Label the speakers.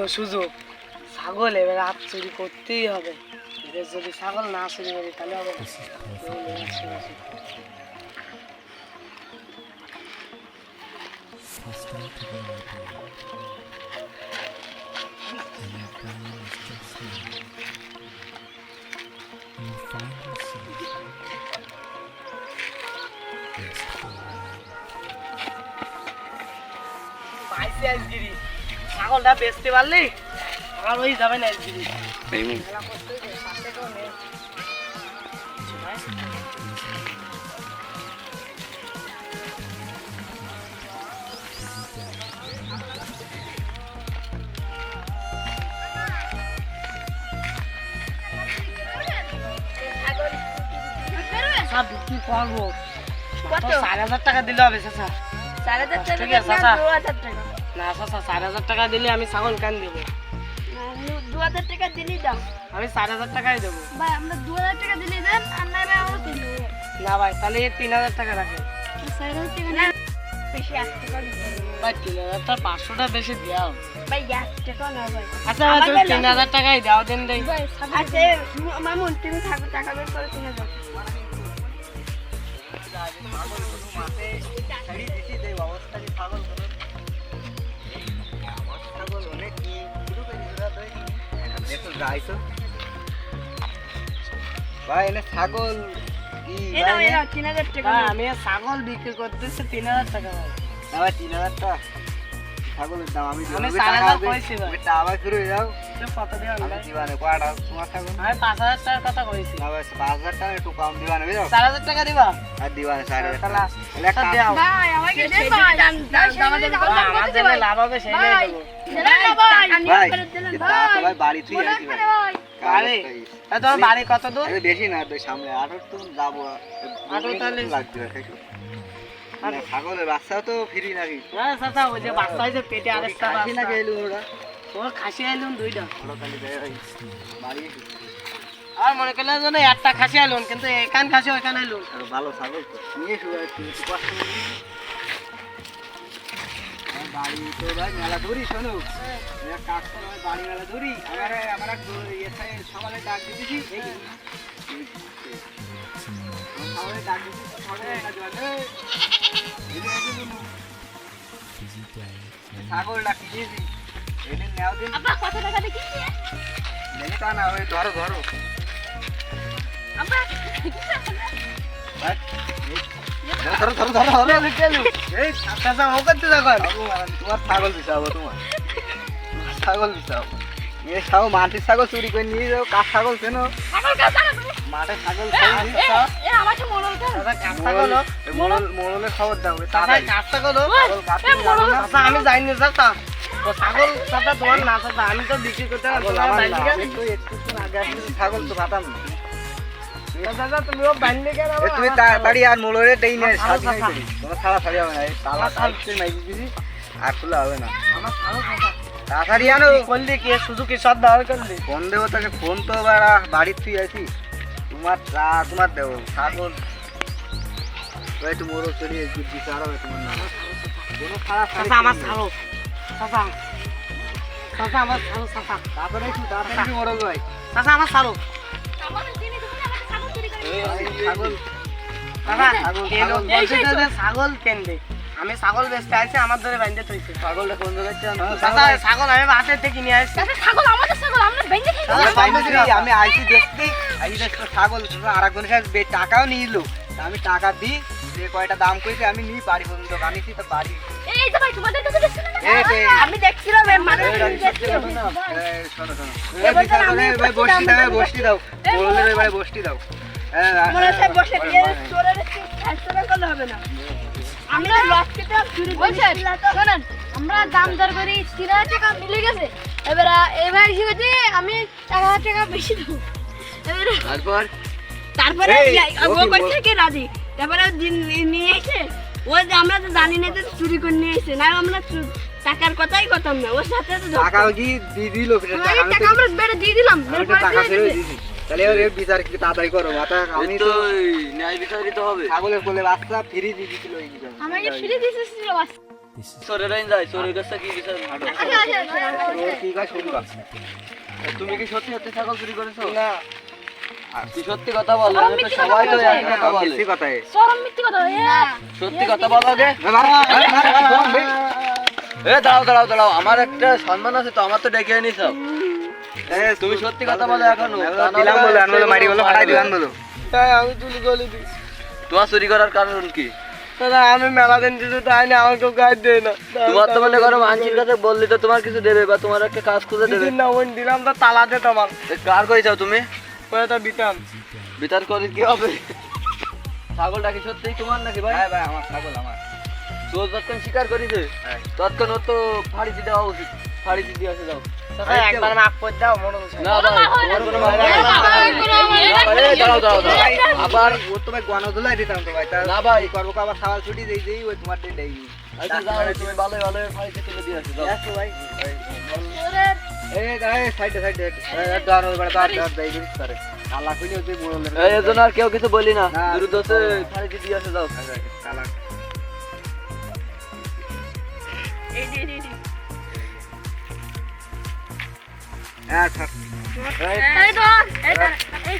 Speaker 1: তো সুযোগ। ছাগল এবার হাত চুরি করতেই হবে। এবার যদি ছাগল না চুরি করি তাহলে হবে না। এই ছাগলটা বেচতে পারলি? আমার ওই যাবে না। সব বিক্রি করব। চার হাজার টাকা দিলে হবে চাচা
Speaker 2: চার হাজার টাকা
Speaker 1: ঠিক আছে,
Speaker 2: না
Speaker 1: চাচা।
Speaker 2: হাজার টাকা
Speaker 1: চার হাজার টাকা দিলে আমি ছাগল কেন দেবো?
Speaker 2: দু- হাজার টাকা দিলেই দাও।
Speaker 1: আমি চার হাজার টাকাই দেবো।
Speaker 2: ভাই আমরা দু হাজার টাকা দিলেই দেন আর না ভাই আমরা তিন হাজার।
Speaker 1: না ভাই তাহলে তিন হাজার টাকা রাখেন
Speaker 2: চার হাজার টাকা না বেশি
Speaker 1: ভাই তিন হাজার টাকা পাঁচশোটা বেশি দেওয়া
Speaker 2: ভাই এক টাকা না ভাই।
Speaker 1: আচ্ছা ভাই তুমি তিন হাজার টাকাই দাও দেন দেই।
Speaker 2: আচ্ছা মামুন তুমি থাকো টাকা বের করে তিন হাজার। হাজার টাকা
Speaker 1: ভাই
Speaker 2: নাও।
Speaker 1: আমি ছাগল বিক্রি করতেছি তিন হাজার টাকা ভাই
Speaker 3: তিন হাজার টাকা ছাগলের দাম আমি টাকা যাও
Speaker 1: কত দিয়ে
Speaker 3: দিবানে কয়টা তোমার ছাগল
Speaker 1: আমি পাঁচ হাজার টাকার কথা কইছি
Speaker 3: পাঁচ হাজার টাকা একটু কম দিবানে বুঝো
Speaker 1: চার হাজার টাকা দিবা
Speaker 3: আর দিবানে চার হাজার টাকা
Speaker 1: লাভ হবে সেই
Speaker 2: ভাই,
Speaker 1: দেবো
Speaker 2: দিলেন না ভাই, আমি
Speaker 3: ভাই
Speaker 2: করে দিলেন
Speaker 3: এ তা তো
Speaker 2: ভাই।
Speaker 3: ভাই বাড়িতেই
Speaker 2: মনে
Speaker 3: আছি
Speaker 2: করে
Speaker 3: ভাই
Speaker 2: ভাই।
Speaker 1: বাড়ি? তোমার বাড়ি কত দূর
Speaker 3: বেশি না সামনে আঠারো তো যাব
Speaker 1: আঠারো তাহলে-
Speaker 3: লাগবে আর। মানে ছাগলের বাচ্চা তো ফ্রি নাকি
Speaker 1: হ্যাঁ চাচা বাচ্চা হয়েছে পেটে আরেকটা
Speaker 3: নাকি। ওরা
Speaker 1: খাসি আইলুন দুইটা। আর মনে করলে যেন একটা খাসি আইলুন কিন্তু এখান খাসি ওইখানে আইলুন
Speaker 3: ভালো ছাগল তো। নিয়ে বাড়ি তো ভাই মেলা ধরি শোনো। কাজ বাড়ি মেলা ধরি। আমার আমার এক সকালে ডাক দিতেছি এই। সকালে দিতেছি সকালে। ছাগল ডাক দিয়েছি?
Speaker 2: আব্বা কত টাকা দেখিয়েছি
Speaker 3: দেখি তা না ওই ধরো ধরো
Speaker 2: আব্বা
Speaker 3: ধরো ধরো ধরো ধরো এই
Speaker 1: চাচা ও করতে থাকো
Speaker 3: তোমার ছাগল বিচাবো তোমার ছাগল? বিচাবো নিয়ে খাও মাটির ছাগল চুরি করে? নিয়ে যাও কাঠ ছাগল কেন
Speaker 2: কাজ ছাগল
Speaker 3: মাঠের ছাগল?
Speaker 2: এ,
Speaker 3: খাই
Speaker 2: এ, এ, আমাকে মরল কেন?
Speaker 1: চাচা কাজটা করো
Speaker 3: খবর দাও এ
Speaker 2: এ,
Speaker 1: আমি যাইনি চাচা ছাগল চাচা তোমার না চাচা আমি তো বিক্রি করতে না
Speaker 3: ছাগল তো একটুক্ষণ আগে আসলে ছাগল তো কাটাম না।
Speaker 1: চাচা তুমিও বাইরে গেলে
Speaker 3: এ তুমি তাড়াতাড়ি আর মোড়লে দেই না
Speaker 1: আমার
Speaker 3: সাজি নাই
Speaker 1: ছাগল
Speaker 3: করি তোমার ছাড়া ছাড়ি হবে না তালা
Speaker 1: আমার ছাগল-
Speaker 3: দিছি আর খোলা হবে না।
Speaker 1: আমার ছাগল চাচা
Speaker 3: তাড়াতাড়ি আনো।
Speaker 1: করলি কি? সুযোগ সব ব্যবহার করলি?
Speaker 3: ফোন দেবো তাকে ফোন তো এবার বাড়ির তুই আছি তোমার তোমার দেবো ছাগল। ওই হবে তোমার নাম। কোনো খারাপ
Speaker 1: চাচা আমার ছাগল। চাচা। চাচা আমার ছাগল চাচা।
Speaker 3: তারপরে একটু তাড়াতাড়ি একটু মোড়ল ভাই
Speaker 1: চাচা আমার ছাগল কেনবে? আমি ছাগল বেচতে আসছি আমার ধরে বাইন্ধে থইছে।
Speaker 3: ছাগলটা কোন জায়গায়
Speaker 1: চাচা ছাগল আমি বাসের থেকে নিয়ে আসছি।
Speaker 2: ছাগল আমাদের ছাগল আমরা
Speaker 3: আমি আইসি দেখতে। আইসি দেখতে ছাগল আর একজনের কাছে বে- টাকাও নিল। আমি টাকা দিই যে কয়টা দাম কইছে আমি নিই বাড়ি পর্যন্ত। আনিছি তো বাড়ি
Speaker 2: এই যে ভাই তোমাদের কাছে। আমি দেখছিলাম
Speaker 3: বসতি দাও, এবারে দাও।
Speaker 2: চুরি
Speaker 4: আমরা দাম দর করি তিন হাজার টাকা মিলে গেছে। এবার এবার কি হচ্ছে আমি এক হাজার টাকা বেশি দেবো।
Speaker 3: তারপর?
Speaker 2: তারপরে ও
Speaker 3: ও
Speaker 2: করছে কি রাজি? তারপরে নিয়ে এসে ও যে আমরা তো জানি না যে চুরি করে নিয়ে এসে না আমরা টাকার কথাই না ওর সাথে তো করতাম।
Speaker 3: কি দিয়ে দিল টাকা
Speaker 2: টাকা আমরা বেড়ে দিয়ে দিলাম
Speaker 3: তো টাকা ফেরত। দিছি তাহলে এর বিচার কি তাড়াতাড়ি করো মাথা আমি তো
Speaker 5: ন্যায় বিচারিত হবে
Speaker 3: ছাগলের কোলে বাচ্চা ফ্রি দিয়ে দিছিল এই বিচার।
Speaker 4: আমাকে ফিরে
Speaker 5: কাছে কি বিচার হাঁটো
Speaker 4: আচ্ছা আচ্ছা আচ্ছা
Speaker 5: তোর কি কাজ শুনবা তুমি কি সত্যি সত্যি ছাগল চুরি করেছ
Speaker 1: না
Speaker 5: সত্যি কথা বল আমি তো সবাই তো একই কথা বলে
Speaker 3: কথা
Speaker 4: চরম মিথ্যে কথা
Speaker 5: সত্যি কথা বলো আগে এ দাঁড়াও দাঁড়াও দাঁড়াও। আমার একটা সম্মান আছে তো আমার তো ডেকে নিস তুমি সত্যি কথা বলো এখনও। না
Speaker 3: দিলাম বলো মারি বলো ফাটাই দিলাম বলো।
Speaker 1: তাই আমি চুরি করে দিই
Speaker 5: তোমার চুরি করার কারণ কি?
Speaker 1: দাদা আমি মেলা দিন দিতে তাই না আমাকে গাইড দেয় না।
Speaker 5: তোমার তো মনে করো মানসির কাছে বললি তো তোমার কিছু দেবে বা তোমার একটা কাজ খুঁজে দেবে।
Speaker 1: না ওই দিলাম তো তালা দে তোমার।
Speaker 5: কার করে চাও তুমি?
Speaker 1: ওই তো বিতাম
Speaker 5: বিচার করে কি হবে? ছাগলটা কি সত্যি তোমার নাকি ভাই?
Speaker 3: হ্যাঁ ভাই আমার ছাগল আমার।
Speaker 5: চোর যতক্ষণ স্বীকার করেছে। ততক্ষণ ওর তো ফাড়ি দিতে দেওয়া উচিত ফাড়ি আসে যাও।
Speaker 1: একবার মাফ করে দাও মনে হচ্ছে
Speaker 5: না ভাই দাঁড়াও দাঁড়াও আবার
Speaker 3: ও তো ভাই গনা দিতাম তো ভাই
Speaker 5: না ভাই।
Speaker 3: করব আবার ছাগল ছুটি দেই দেই ওই তোমার দিয়ে দেই।
Speaker 5: আচ্ছা তুমি ভালো ভালো ফাড়িতে তুলে দিয়ে আসো যাও।
Speaker 3: ভাই। এই সাইডে সাইডে ওই দেই করে কইলে বড়
Speaker 5: এই আর কেউ কিছু বলি না। দ্রুত ফাড়িতে দিয়ে আসে যাও।
Speaker 3: কালা।
Speaker 2: এই যে, এই যে, এই যে।
Speaker 3: আচ্ছা
Speaker 4: এই তো এই তো এই